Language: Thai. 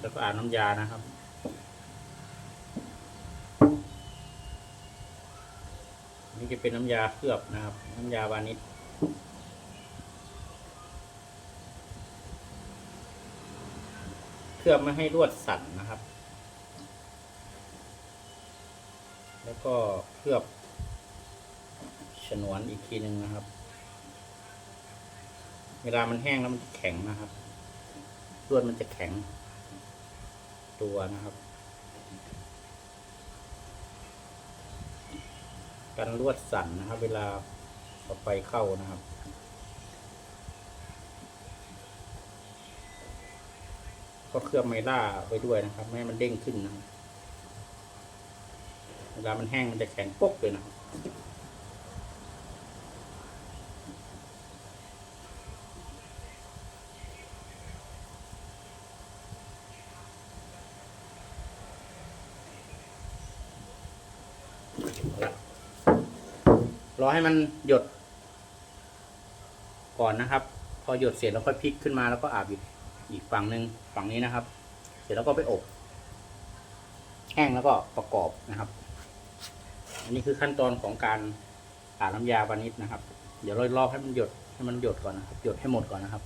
แล้วก็อาบน้ำยานะครับ นี่จะเป็นน้ำยาเคลือบนะครับ น้ำยาวานิชเคลือบไม่ให้ลวดสั่นนะครับ แล้วก็เคลือบฉนวนอีกทีหนึ่งนะครับ เวลามันแห้งแล้วมันจะแข็งนะครับลวดมันจะแข็ง ตัวนะครับกันลวดสั่นนะครับ เวลาเอาไฟเข้านะครับ ก็เคลือบไมล่าไว้ด้วยนะครับไม่ให้มันเด้งขึ้นนะครับเวลามันแห้งมันจะแข็งปกเลยนะครับ รอให้มันหยด ก่อนนะครับ พอหยดเสร็จแล้วค่อยพลิกขึ้นมาแล้วก็อาบอีกอีกฝั่งหนึ่งฝั่งนี้นะครับ เสร็จแล้วก็ไปอบแห้งแล้วก็ประกอบนะครับ อันนี้คือขั้นตอนของการอาบน้ำยาวานิชนะครับ เดี๋ยวเรารอกให้มันหยดให้มันหยดก่อนนะครับ หยดให้หมดก่อนนะครับ